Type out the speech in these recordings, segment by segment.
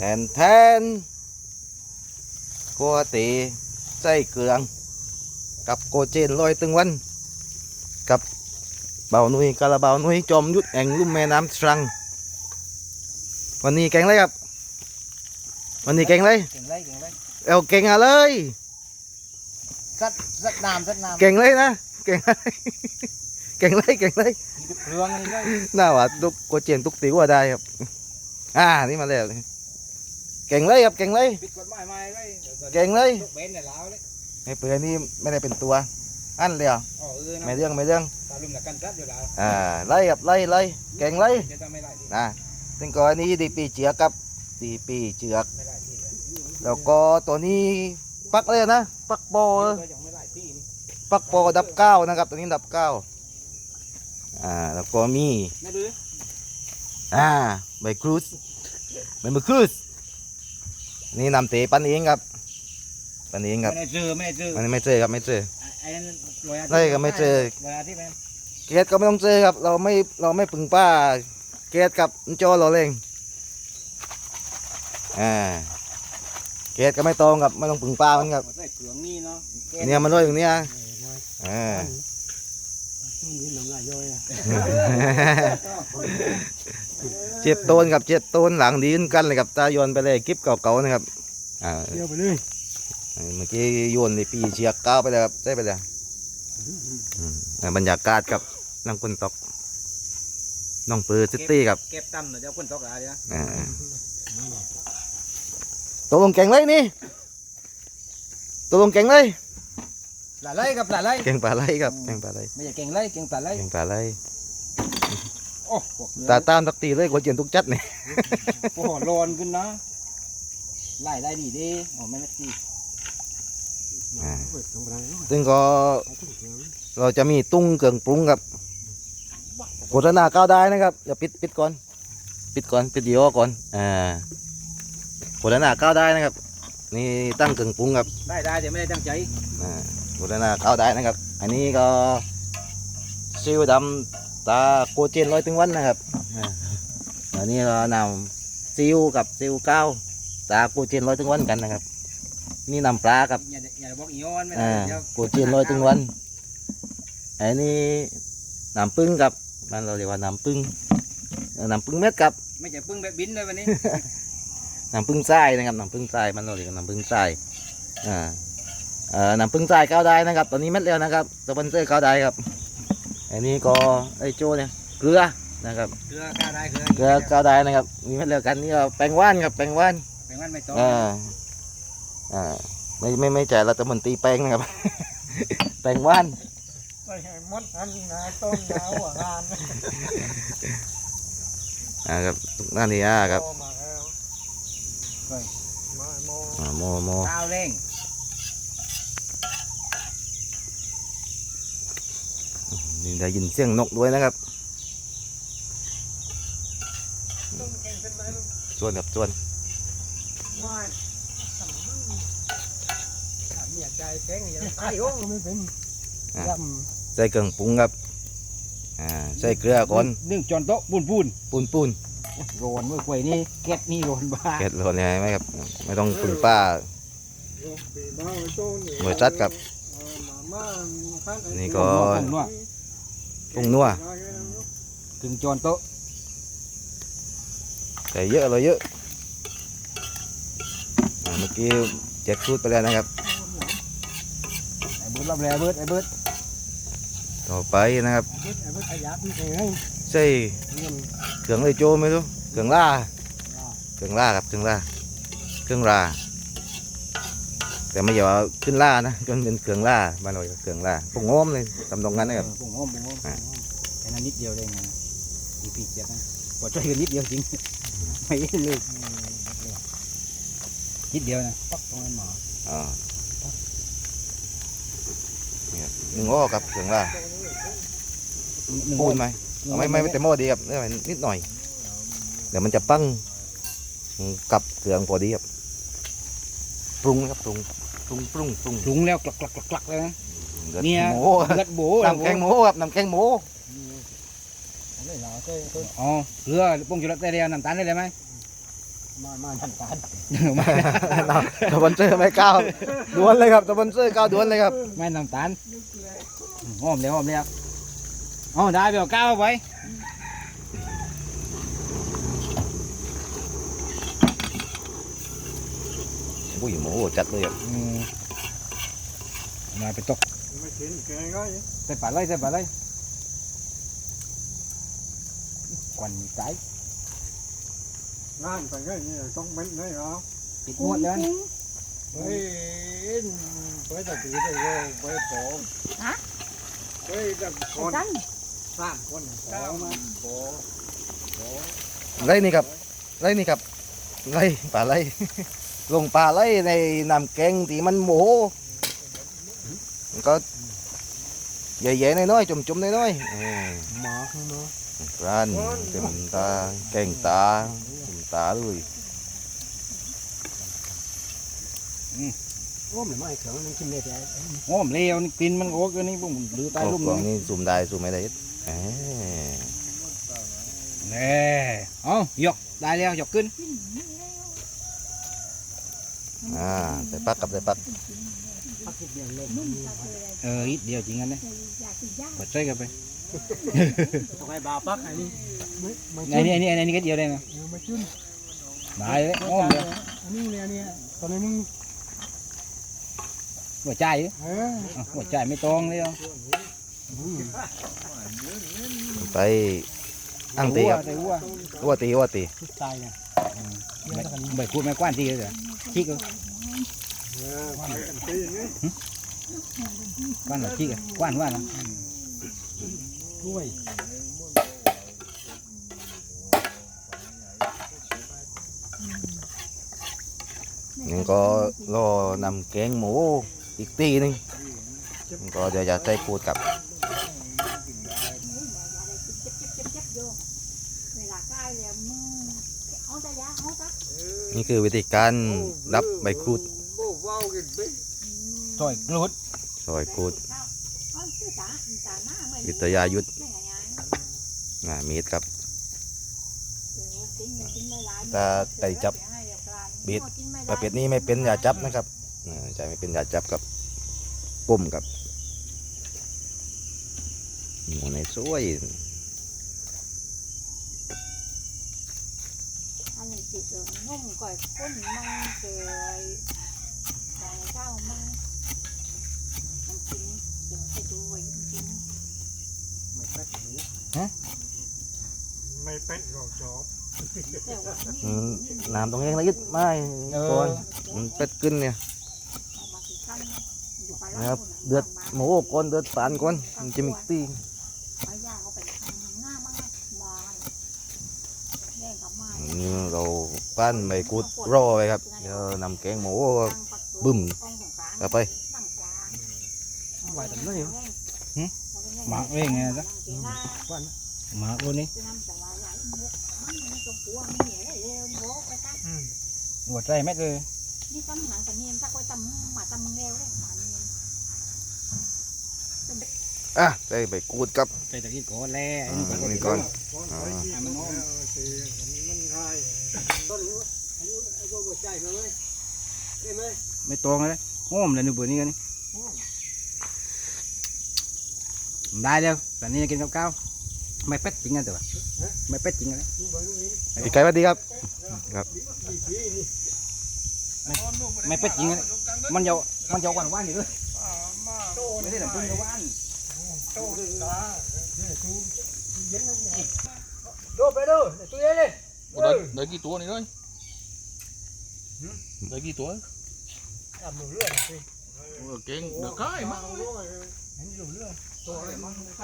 แทนแทนกัวตีไส้เกลือง กับโกเจนลอยตึงวัน กับเบาหนุยกาลาเบาหนุยจอมยุทธแห่งลุ่มแม่น้ำตรัง วันนี้แกงอะไรครับ วันนี้แกงอะไรเก่งเลยเก่งเลยเอาเก่งอะไรซัดซัดน้ำซัดน้ำเก่งเลยนะเก่งอะไรเก่งเลยเก่งเลยมีเครื่องอันนี้เลยน่าว่าตุกโกเจนตุกติว่าได้ครับ อ่านี่มาแล้วนี่ เก่งเลยครับเก่งเลย ปิดกฎหมายมาเลยเก่งเลย ลูกเบนเนี่ยลาวเลยไอ้เปื่อยนี่ไม่ได้เป็นตัว อันเลยเหรออ๋อเออนะไม่เรื่องไม่เรื่อง ตาลุมน่ะกันซัดอยู่แล้วอ่าไล่ครับไล่ไล่เก่งเลยจะทำไม่ได้ที่นะซึ่งก่อนนี้ดีปีเจือกครับดีปีเจือก ไม่ได้ที่เลยแล้วก็ตัวนี้ปักเลยนะ ปักโปก็ยังไม่ได้ที่นี่ปักโปดับเก้านะครับ ตัวนี้ดับเก้าอ่า แล้วก็มี ไม่ดื้ออ่าใบครูสใบมะครูส นี่นำเตะปันเองครับปันเองครับไม่ได้เจอไม่ได้เจอมันไม่เจอครับไม่เจอไอ้นั่นรอยอาทิตย์ได้ก็ไม่เจอรอยอาทิตย์แม่นเกตก็ไม่ต้องเจอครับ เราไม่เราไม่ปึงป้าเกตกับจอเราเองอ่าเกตก็ไม่ตรงครับไม่ต้องปึงป้ามันครับใส่เครื่องนี่เนาะเนี่ยมันด้วยอย่างเนี้ยอ่า นี่น้ำลายย่อยอะเจ็บต้นครับเจ็บต้นหลังดีขึ้นกันเลยครับตาโยนไปเลยคลิปเก่าๆนะครับอ่าเที่ยวไปเลยเมื่อกี้โยนในปีเชียก้าวไปแล้วครับใช่ไปแล้วอืมอ่าบรรยากาศครับนั่งคนตกน้องเปิดซิตี้ครับเก็บตั้มเดี๋ยวคนตกอะไรนะอ่าตกลงแก่งเลยนี่ตกลงแก่งเลย หลายไล่กับหลายไล่แก่งปลาไหลครับแก่งปลาไหลไม่ใช่เก่งไล่เก่งปลาไล่แก่งปลาไหลโอ้พวกเรือตาตามตักตีเลยกดเจียนทุกจัดเนี่ยโอ้โหร้อนขึ้นนะไล่ได้ดีเดีอ๋อไม่ได้ดีอ่าซึ่งก็เราจะมีตุ้งเกลืองปรุงครับโฆษณาก้าวได้นะครับอย่าปิดปิดก่อน ปิดก่อนปิดดีโอก่อนอ่าโฆษณาก้าวได้นะครับ นี่ตั้งเกลืองปรุงครับได้ได้แต่ไม่ได้ตั้งใจอ่า โฆษณาก้าวได้นะครับ อันนี้ก็ซิวดำตาโกเจนร้อยถึงวันนะครับอันนี้เรานำซิวกับซิวเก้าตาโกเจนร้อยถึงวันกันนะครับ นี่นำปลากับโกเจียนลอยตึงวันอันนี้น้ำปึ้งกับมันเราเรียกว่าน้ำปึ้งน้ำปึ้งเม็ดกับ ไม่ใช่ปึ้งแบบบินเลยวันนี้น้ำปึ้งทรายนะครับน้ำปึ้งทรายมันเราเรียกว่าน้ำปึ้งทรายอ่า เอ่อน้ำปึ้งทรายก้าวได้นะครับ ตอนนี้เม็ดแล้วนะครับสปอนเซอร์ก้าวได้ครับ อันนี้ก็ไอ้โจเนี่ยเกลือนะครับเกลือก้าวได้เกลือเกลือก้าวได้นะครับมีเม็ดแล้วกันนี่ก็แปลงว่านครับแปลงว่านแปลงมันไม่ต้องอ่าอ่าไม่ไม่ไม่จ่ายเราแต่มันตีแปลงนะครับ แปลงว่านไม่ใช่มดอันนาต้นดาวหัวงานอ่าครับหน้านี้อ่าครับมาแล้วมาโมอ่าโมโมข้าวเร่ง นี่ได้ยินเสียงนกด้วยนะครับต้องเก่งขึ้นไหมลูกส่วนกับส่วนไม่เมียใจเก่งอย่างไอ้โอ้ไม่เป็นยใส่เครื่องปรุงครับอ่าใส่เกลือก่อนำนึ่งจอนโต๊ะปูนปูนปูนปูนโรนเมื่อควยนี่เก็ดนี่โรนบ้าเก็ดโหลดเลยไหมครับ ไม่ต้องปึงป้าหน่วยจัดครับนี่ก็ ปรุงนัวปรุงนัวถึงจอนโต๊ะใส่เยอะเลยเยอะอ่าเมื่อกี้แจ็คฟูดไปแล้วนะครับไอ้เบิร์ดรับแล้วไอ้เบิร์ดไอ้เบิร์ดต่อไปนะครับไอ้เบิร์ดขยับพี่เองใส่เครื่องเลยโจไม่รู้เครื่องล่าเครื่องล่าครับเครื่องล่าเครื่องล่า แต่ไม่อย่าว่าขึ้นล่านะจนเป็นเครื่องล่าบ้านเราเรียกเครื่องล่าปรุงโอมเลยทำตรงนั้นนะครับปรุงหอมปรุงหอมอ่าแค่นั้นนิดเดียวเลยไงอีพีเจ็ดนะกดช่วยกันนิดเดียวจริง ไม่เลยนิดเดียวนะปักตรงนั้นหมาอ่าเนี่ยหนึ่งอ้อกับเครื่องล่าหนึ่งพูดไหมไม่ไม่ไม่แต่หม้อดีครับเนี่ยนิดหน่อย เดี๋ยวมันจะปั้งกับเครื่องพอดีครับปรุงนะครับปรุง ปรุงปรุงปรุงปรุงแล้วกลักกลักกลักกลักเลยนะเลือดเนี่ยหมูเลือดโบน้ำแกงหมูครับน้ำแกงหมูอ๋อเกลือปรุงจุลเตเรียน้ำตาลได้เลยไหมมามาทันการไม่สปอนเซอร์ไม่ก้าวดวนเลยครับสปอนเซอร์ก้าวดวนเลยครับไม่น้ำตาลหอมเลยหอมเลยอ๋อได้ไปเอาก้าวไว้ อุ้ยโมจัดเลยอะอืมมาไปตกไม่กินแกงก็ใส่ปลาไหลใส่ปลาไหลควันมีใจงานไปก็นี่ต้องเป็นไงเหรอติดหมดแล้วเฮ้ยไปตะกี้ไปก็ไปปอเฮ้ยตะคนจันสามคนปอมาปอไรนี่ครับไรนี่ครับไรปลาไร ลงปลาไรในน้ำแกงที่มันโมมันก็ใหญ่ๆน้อยๆจุ่มๆน้อยๆอืมหมาข้างนอกร้านเต็มตาแกงตาเต็มตาเลยโอ้ไม่ไม่เขียวมันกินได้แต่หอมเลวนี่กลินมันโอ้กันนี่ผมดื้อใต้โอ้ลุ่มกล่องนี่นี้ซูมได้ซูมไม่ได้เอ้ยแน่เอายกได้แล้วยกขึ้น อ่าใส่ปักกับใส่ปักพักเดียวเลยเอออีกเดียวจริงอันนี้อยากกินย่างบดใส่กันไปต้องให้บาปักอันนี้ไม่ไม่ไอ้นี่ไอ้นี่ไอ้นี่ก็เดียวได้ไหมไม่จุนได้เลยหอมเลยอันนี้เนี่ยเนี่ยตอนนี้มึงหัวใจเอออะหัวใจไม่ตรงเลยอะไปอังตีครับแต่วัววัวตีวัวตีตายเนี่ย ไม่ไม่พูดไม่กว้านทีเลยเหรอขี้กันกว้านเหรอชิกเหรอกว้านว่านะช่วยยังก็รอนำแกงหมูอีกตีหนึงก็เดี๋ยวจะใส่ปูดกับเจ็บโยเวลาใกล้แล้วมึงเอาแต่ยาเอาซะ นี่คือวิธีการรับใบครูดโบ้ว้าวกันไปซอยกรูดซอยครูดเอาตื้อตาตาหน้าไม่วิทยายุทธไม่ไงอ่ามีดครับตาไก่จับบิดประเภทนี้ไม่เป็นยาจับนะครับอ่าใช่ไม่เป็นยาจับกับปุ่มกับหมูในสวย อันนี้ติ ดเลยนุ่มก่อยก้นมังเกยดองเก้ามังมันกินเดี๋ยวไปดูไว้กินไม่เป็ดไม่เป็ดก็จอบแต่ว่าอืมน้ำตรงนี้นะยึดไม่ก่อนมันเป็ดขึ้นเนี่ยนะครับ เดือดหมูก่อนเดือดปานก่อนมันจะมีตี ไปย่างเอาไปทำหน้ามันมาแย่งกับมา อืม เราปั้นใบกรูดรอไว้ครับเดี๋ยวนำแกงหมูบึ้มเข้าไปไหวแต่ไม่เหรอหมักเองไงจ๊ะหมักวันนี้หัวใจเม็ดเลยนี่ตำหนังตะเนียนถ้าก็ตำหมาตำเร็วเลยหมาเนียนอะใส่ใบกรูดครับใจตะกี้ก่อนแล้วอ่านี่ก่อน ก่อนไปกินมันเออสิมันง่ายต้นนี้อายุไอ้พวกหัวใจมาเลยเห็นไหมไม่ตรงเลยหอมเลยหนูเบื่อนี่กันนี่ได้แล้วแต่นี่กินกับข้าวไม่เป็ดจริงกันตัวไม่เป็ดจริงกันดูไปตรงนี้พี่ไก่สวัสดีครับดีดีนี่ไม่เป็ดจริงกันมันยาวมันยาวหวานหวานอยู่ด้วยไม่ได้หนังพึ่งหวานโตดึงตาเนี่ยดูเย็นนั่นเองดูไปดูตัวเย็นเลย ได้ได้กี่ตัวนี่ด้วยได้กี่ตัวทำหนูเรื่องสิเออเก่งเดือดใกล้มากเห็นอยู่เรื่องตัวอะไรมั้งใ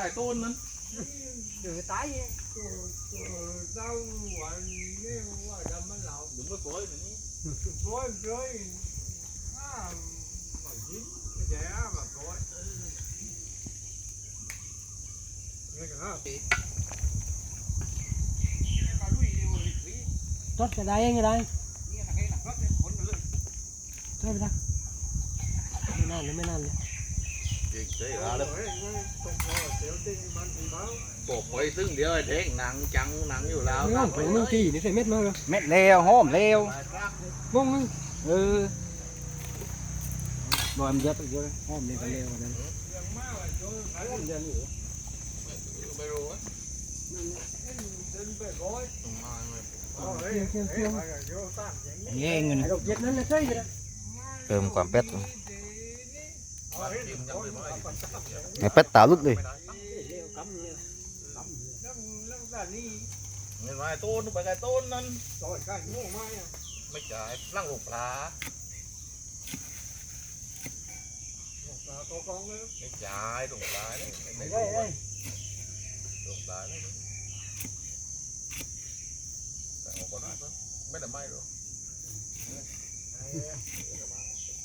Trót cái đây anh ở đây Thôi mình ăn Mình ăn đi, mình ăn đi bộ quay tướng đi ơi thế nặng chẳng nặng อยู่แล้วครับผมนึงกี่นี่ใส่เม็ดมาเม็ดเลวหอมเลวมงเออบ่มเยอะตัวเยอะหอมเลวเลวกันไม่รู้อ่ะ เติมความเป็ดเป็ดตาลุดเลยเงินไม้ต้นไปไกลต้นนั้นไม่จ่ายร่างหลงปลาไม่จ่ายหลงปลาเลยไม่ได้หลงปลาเลย แต่ออกก็ได้ก็ไม่ได้ไม่หรอก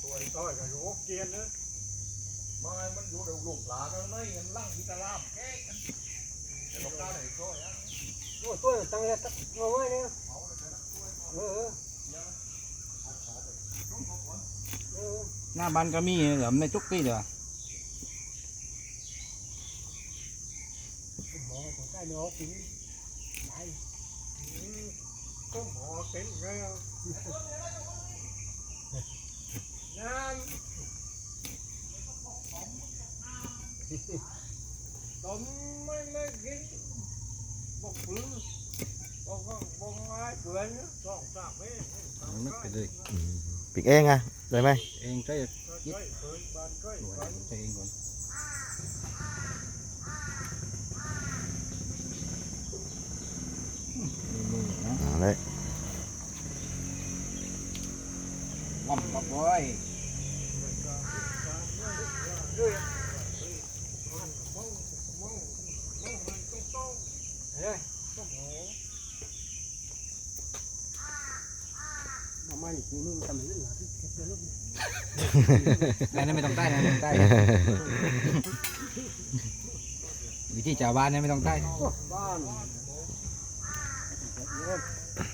ตัวต่อยกันโรคเกียนนะไม่มันอยู่ในลูกปลาแล้วไม่ยังร่างพิจารณาแก้กันแต่ลูกปลาไหนก็ยังตัวตัวตั้งแต่ตั้งตัวไว้เนี่ยเออเออหน้าบ้านก็มีเหลือมในทุกปีเดียวหมอของใกล้เนาะกินไหน có mỏ tiếng nghe không nam tóm mấy mấy cái bọc bự bọc bọc ai bự nữa còn sao mấy bị en à đây mày en cái ít เลยม่อมบ่บ่อยเฮ้ยนี่นไม่ต้องใต้นะไม่ต้องใต้วิธีชาวบ้านนี่ไม่ต้องใต้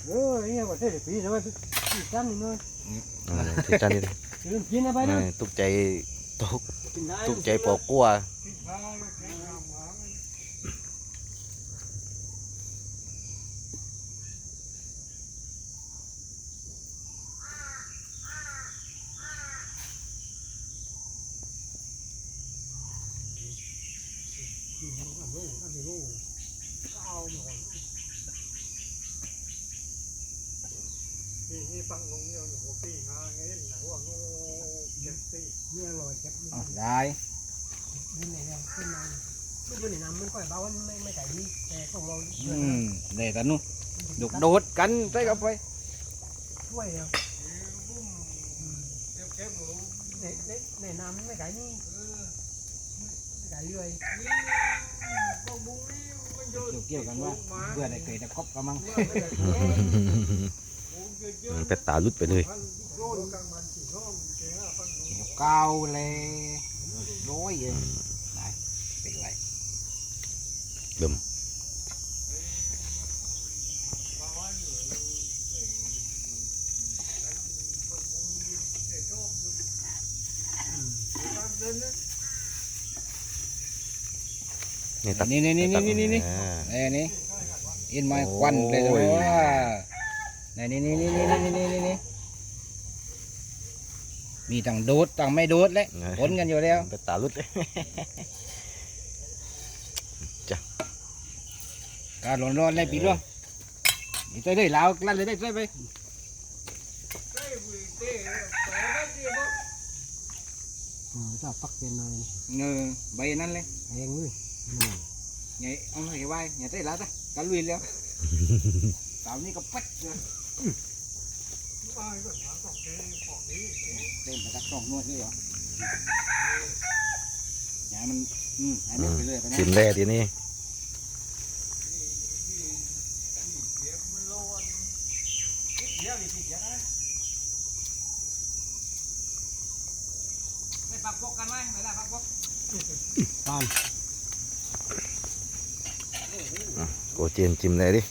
เออเนี่ยว่าเสียปีแต่ว่าปีสั้นนี่เนาะอ่าที่จันนี่เรื่องกินนะไปเอนะตุกใจตุกตุกใจปอกกลัว กิ นี่อ๋อได้นี่เนี่ยขึ้นมาลูกนี่น้ำมันค่อยเบามันไม่ไม่ใส่ดีแต่ของเราอืมเด็ดนู้ดุโดดกันใส่กับไปช่วยแล้วเก็บเก็บหนูในในในน้ำไม่ใส่นี่ไม่ใส่เรื่อยเกี่ยวกันว่าเพื่อได้เกิดจะครบกำมังเป็ดตาลุดไปเลยโดนกลางมันสี่ห้องเจ้าฟังเกี่ยวก้าวเลย rối vậy này bị lại đùm นี่ตัดนี่นี่นี่นี่นี่นี่นี่อินมาควันเลยจ้ะนี่นี่นี่นี่นี่นี่นี่ มีต่างโดดต่างไม่โดดเลยผลกันอยู่แล้วเป็ดตาลุดเลยการร้อนร้อนเลยปีร่วงนี่เต้ยเลยลาวกลั่นเลยได้เต้ยไปจะปักเป็นนายเงอใบนั้นเลยเองเลยไงเอาไงไว้ไงเต้ยลาวจ้ะกันลุยแล้วสาวนี่ก็ปัดเลย เล่นไปสักสองนวยเลยเหรอหามันอืมหายไปเลยตอนนี้ชิมแรกทีนี่ปักบกกันไหมไม่ได้ปักบกตามโกเจนชิมเลยดิ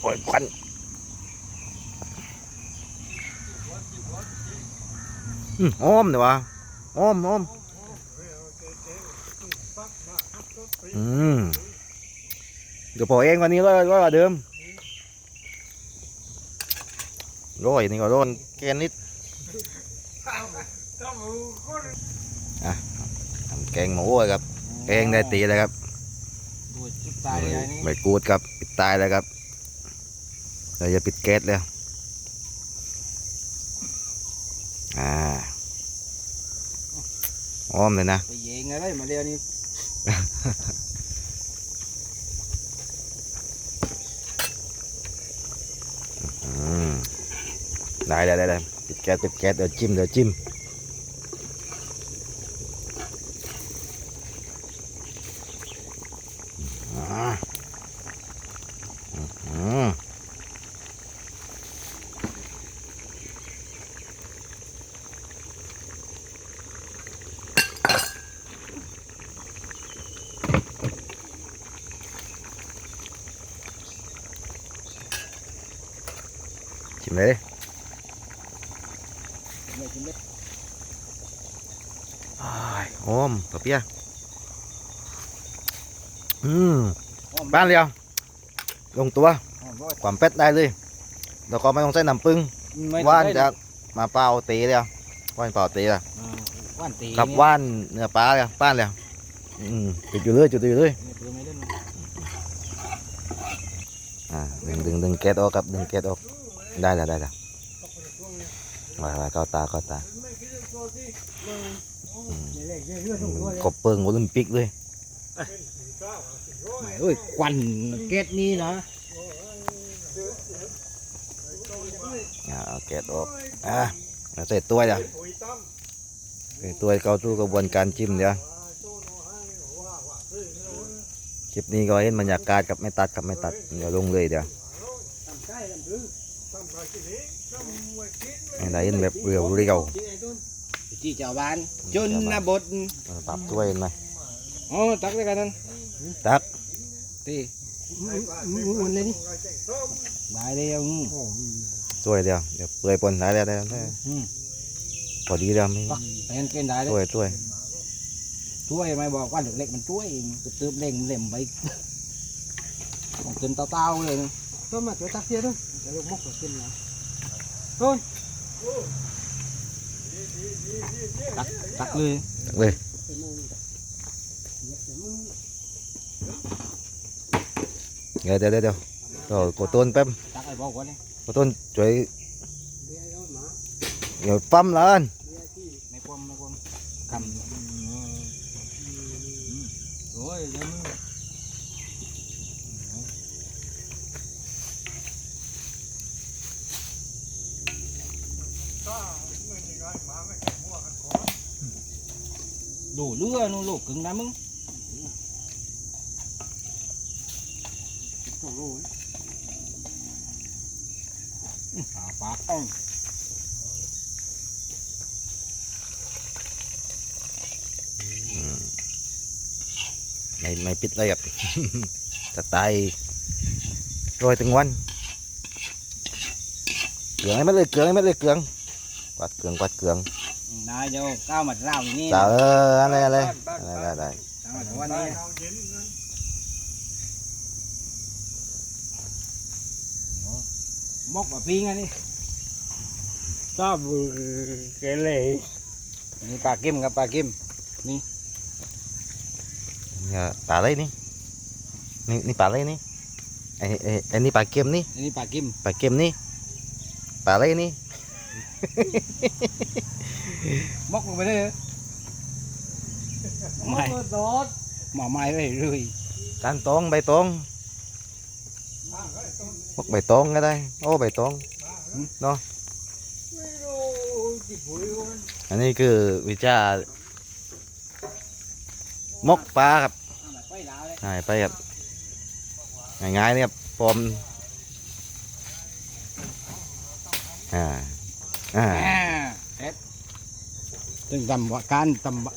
โอ้ยควัน อืมหอมเนี่ยวะอ้อมอ้อมอืมเดี๋ยวพอเองวันนี้ร้อยร้อยกว่าเดิมร้อยนี่ก็ร้อนแกนนิดทำแกงหมูอะครับแกงได้ตีเลยครับดูจุดตายเลยอันนี้ไม่กูดครับปิดตายแล้วครับเราจะปิดแก๊สแล้วอ่า อ้อมเลยนะไปเยงอะไรมาเรียวนี่อืมได้ได้ได้ได้ปิดแก๊สปิดแก๊สเดี๋ยวจิ้มเดี๋ยวจิ้มอ่าอืมจิ้มเลยดิ ไม่กินได้ อ้ายหอมปะเปียะอืม อ้อม บ้าน เดียว ลงตัวอ้อมร้อยความเป็ดได้เลย แล้วก็ไม่ต้องใส่น้ำปึ้งไม่ว่านได้จะมาเปล่าตีเลยอะว่านเปล่าตีอะอ่าว่านตีกับเนี่ยว่านเนื้อปลาเลยป้านเลยอืมจุดอยู่เลยจุดอยู่เลยเนี่ยเปลือกไม่เล่นอ่าดึงดึงดึงแก๊สออกครับดึงแก๊สออกได้แล้วได้แล้วไว้ไว้เข้าตาเข้าตาอืมเรื่อยๆเรื่อยๆทุกตัวเลยกบเปิงโอลิมปิกเลย โอ้ยควันเกตนี่นะอ่าเอาแก๊สออกอ่าเอาใส่ตัวเดี๋ยวใส่ตัวเข้าตู้กระบวนการจิ้มเดี๋ยวคลิปนี้ก็เห็นบรรยากาศกับไม่ตัดกับไม่ตัดเดี๋ยวลงเลยเดี๋ยวทำใกล้ทำพื้นให้ได้เห็นแบบเรียวเรียวจริงไอ้ต้นจีเจ้าบ้านจนนะบดๆปรับถ้วยเห็นไหมอ๋อตักได้กันท่านตัก ตีหมุนเลยนี่ได้เลยอืมโอ้ถ้วยเดียวเดี๋ยวเปื่อยปนได้แล้วได้แล้วได้แล้วอืมพอดีแล้วไม่ปักแทนกินได้เลยถ้วยถ้วยถ้วยไม่บอกว่าเล็กๆมันถ้วยตืบๆเล่งเล่มไปของกินเต้าๆเลยนะต้นมาตัวตักเสียต้นจะลูกมกตัวกินนะต้นตักตักเลยตักเลย เป็นมึงเป็นมึง เดี๋ยวเดี๋ยวเดี๋ยวเดี๋ยวกดต้นแป๊บกดต้นช่วยเบี้ยเอาหมาเดี๋ยวปั๊มแล้วกันเบี้ยที่ไม่ควมไม่ควมคำโอ้ยยวมึงองโลนะ à bạc ông ไม่ไม่ปิดเลยครับจะตายโรยถึงวัน เกลืองให้มันเลยเกลืองให้มันเลยเกลืองกวาดเกลืองกวาดเกลือง nãy giờ cao mặt rau như จ้า thế เอออะไรอะไรอะไรได้ได้ cao mặt rau này móc vào phi ngay đi ทราบเกเรนี่ปลากิมครับปลากิมเนี่ยปลาอะไรนี่นี่นี่ปลาอะไรนี่ไอ้ไอ้ไอ้นี่ปลาเค็มนี่อันนี้ปลากิมปลาเค็มนี่ปลาอะไรนี่ มอกลงไปเลยเหรอไม่โดดหมอไม้ไปเลยการตองใบตองพวกใบตองก็ได้โอ้ใบตอง ไม่รู้กี่ปุ๋ยวัน อันนี้คือวิชามกปลาครับไปลาวเลยง่ายไปครับง่ายๆเนี่ยครับปลอมอ่าอ่าอ่าเอ็ดตึงตำบะการตำบะ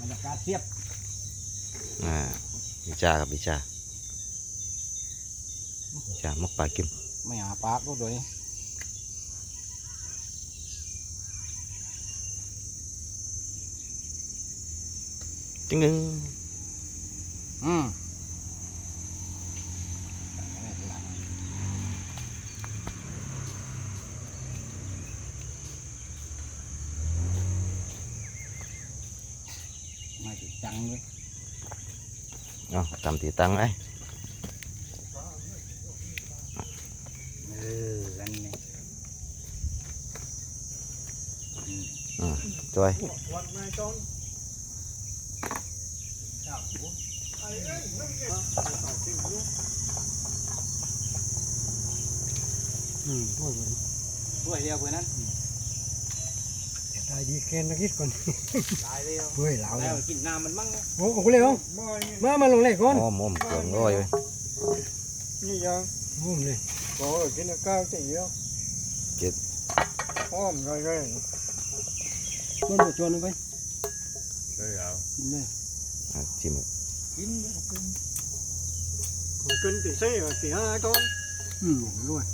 บรรยากาศเทียบอ่าวิชาครับวิชาวิชามกปลากิมไม่หาปลาพวกตัวนี้จึงหนึ่งอืมมาถึงจังเลย เอาทำตีตังไอ้เอ ออันนี้จอยวัดนายต้นไอ้เอ้ยนั่นไงเอาทิ้งลูกอืมด้วยด้วยเดียวเพื่อนนั้นตายดีแค่นักกิดก่อนตายเดียวเฮ้ยเหลาแล้วกินน้ำมันมั่งนะโอ้โหเลยเหรอมามาลงเลยก่อนอ้อมอ้อมเกลืองร้อยไปนี่ยังห้อมเลยก็กินข้าวตีเดียวห้อมเลยเลยชวนชวนไปใช่เอากินเลยอะชิมกินกิ นตีสี่ตีห้าต้นอืมด้วย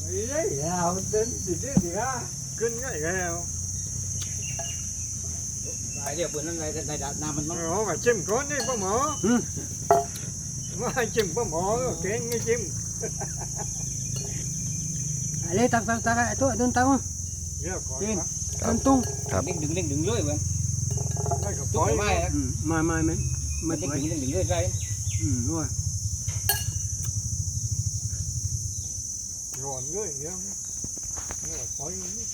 ไอ้เอ้ยเอาเดินตีสี่ตีห้ากินง่ายแล้วตายเดียวเพื่อนนั้นได้ได้น้ำมันมั่งเอามาจิ้ มก่อนนี่พ่อหมอมาจิ้มพ่อหมอเก่งไม่จิ้ม lấy tắc tắc tắc cái tôi đơn tắc không เดี๋ยวก่อนนะ đơn tung เด้งดึงเด้งดึงเลยเพื่อนได้กับจุปกล่อยไม่นะ ừ, mai mai mấy มัน mấy เด้ง mấy ดึงเด้งดึงเลยใช่ ừ rồi ร้อนเลยเดี๋ยวนี่ปล่อยนี่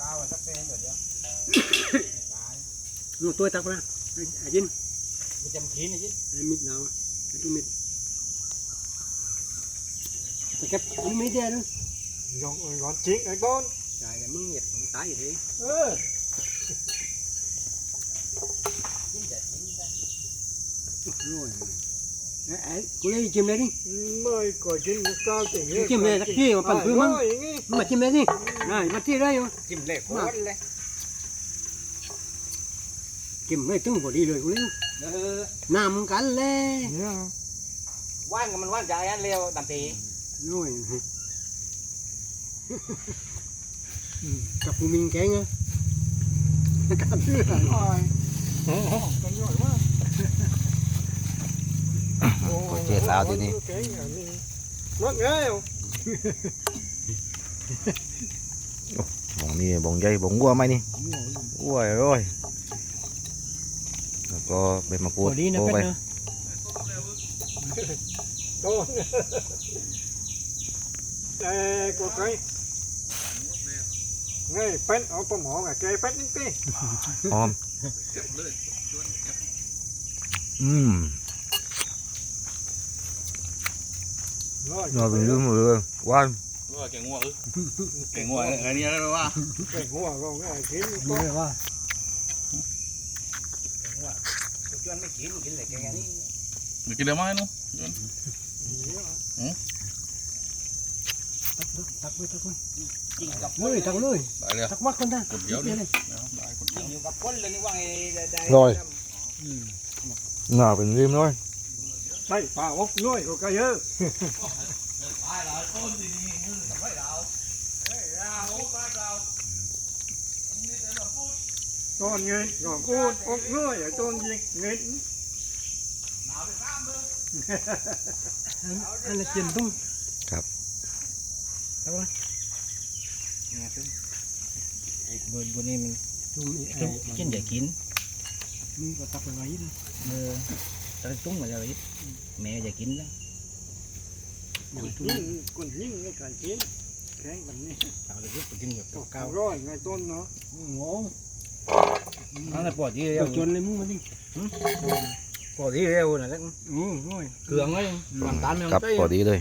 ก้าวสักเส้นเดี๋ยวเดียว rồi tôi tắc ra ở trên มันจะกินนะจิ๊ mít nào cái tôi mít tôi kẹp cái mấy đen đó ร้อนร้อนจริงไอ้ก้อน trời cái mưng nhiệt cũng tái gì thế เออ rồi đấy, ấy cô lấy chìm lên đi ไม่ก่อยกินข้าวตี chìm lên tắc kia mà phần cứ măng อย่างงี้ mà chìm lên đi này mà chia đây mà จิ้มเล็กโคตรเลย chìm lên tung vào đi rồi cô lấy เออ nằm cắn lên เนี่ยว่านกับมันว่านใจอันเร็วดันตี rồi cặp của mình cái nha cặp chưa กันย่อย ว่าก็เจ็ดลาวทีนี้เก่งอย่างนี้หมดแล้วบ่งนี่บ่งใหญ่บ่งวัวไหมนี่วัวร้อยแล้วก็ใบมะกรูด Bỏ đi nó โปะ cất ไป nữa ต้นเอ้ก็ไก่ไงเป็ดเอาปลาหมอไงแกเป็ดนี่ตีหอมเก็บเลยชวนเก็บอืม ร้อยนอนเป็นเรื่องเลยหวานว่าแกงงัวเออแกงงัวอันนี้อะไรวะแกหัวก็ง่ายกิน Đúng rồi ba ชวนไม่กินกินเลยแกนี่มันกินได้ไหมนู้ tắc nước tắc với tắc với กินกับ lưỡi tắc lưỡi ได้เลย tắc mắt con ta กดเดี ยว Đi ดิ này ได้กดกิเดียนวอยู่กับคนเลยนี่ว่าไงได้ร้อยหน้าเป็นริมร้อยไปป่าอกน้อยก็กระเยอะต้นเงินก็กูดอกน้อยต้นยิงเงิน anh là truyền tung เบิร์นบนนี้มัน tung เช่นใหญ่กิน mi và tắc vào ấy เออตะตุ้งมาเลย แม่ใหญ่กินแล้วยิ่งคนยิ่งไม่กันกินแข่งแบบนี้เอาเลยกินกินกับก็ข้าวร้อยไงต้นเนาะ ngó เอาในปอดที่เร็ว Rồi chuồn lên mũ mà đi ปอดที่เร็วนะแล้ว ừ rồi เกลืองเลยน้ำตาลไม่ครับต้องพอดีเลย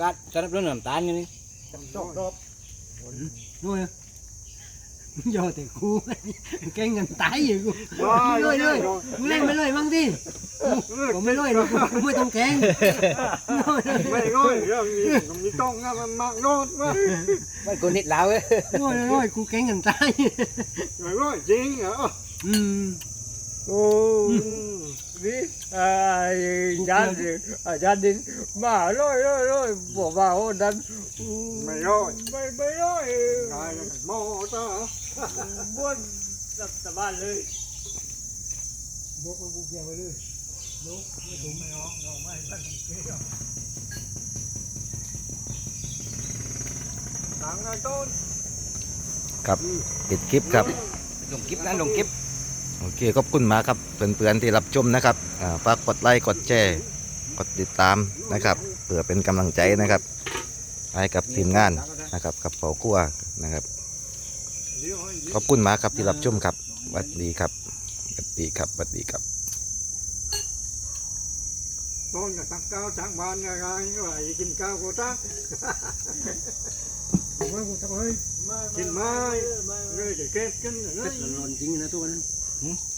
กัดสำหรับเรื่องน้ำตาลนี่จบรอบ rồi giờ thì khu cái ngân tái gì cô ร้อย lưỡi ร้อย lưỡi ร้อย lên mới lưỡi mang đi có mới lưỡi rồi cũng mới tông kén ไม่ร้อยเรื่องนี้มีต้องงมันมากโนดว่าไม่คนนิดแล้วเว้ย rồi rồi cô kén ngân tái ร้อยจริงเหรอ ừ โอ้นี่อ่ายันอาจารย์ดินมาร้อยร้อยร้อยบอกว่าโอ้ดันไม่ร้อยไม่ไม่ร้อยตายแล้วโมตาบ้วนสบายเลยบอกมันกูเกี่ยวไปเลยลูกไม่ถุงไม่ออกเราไม่ตั้งเกี่ยวต่างกันต้นครับปิดคลิปครับลงคลิปนะลงคลิป โอเคขอบคุณมากครับเพื่อนๆที่รับชมนะครับอ่าฝากกดไลค์กดแชร์กดติดตามนะครับเพื่อเป็นกำลังใจนะครับให้กับทีมงานนะครับกับเผาครัวนะครับขอบคุณมากครับที่รับชมครับสวัสดีครับสวัสดีครับสวัสดีครับต้นกับตักข้าวจ้างบ้านง่ายๆก็ไอ้กินข้าวกูจ้าว่ากูทำไมกินไม้เลยจะเก็บกันเลเป็ยดร้อนๆจริงนะตัวนั้น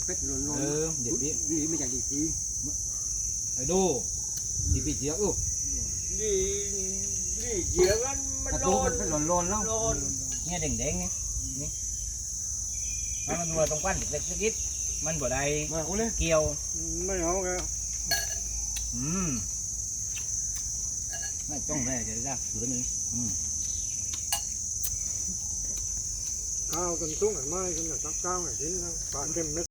เป็ดร้อนเออเด็ดพี่ๆนี่ไม่ใช่ดีพีไอ้ดูดีพี่เจียอู้นี่นี่เจียกันมันประร้ตูอมันนเป็นร้อนๆแล้วร้อนเนี่ยแดงๆนี่นี่เอามันมาตรงก้านเล็กๆนิดมันบ่ได้มากูเลยเกี่ยวไม่เอาแกอืมไม่จ้องแม่จะได้เหลือหนึ่งอืม ข้าวกันตุ้งไอ้ไม้กันกับตักข้าวไอ้กินนะปานเต็มเม็ด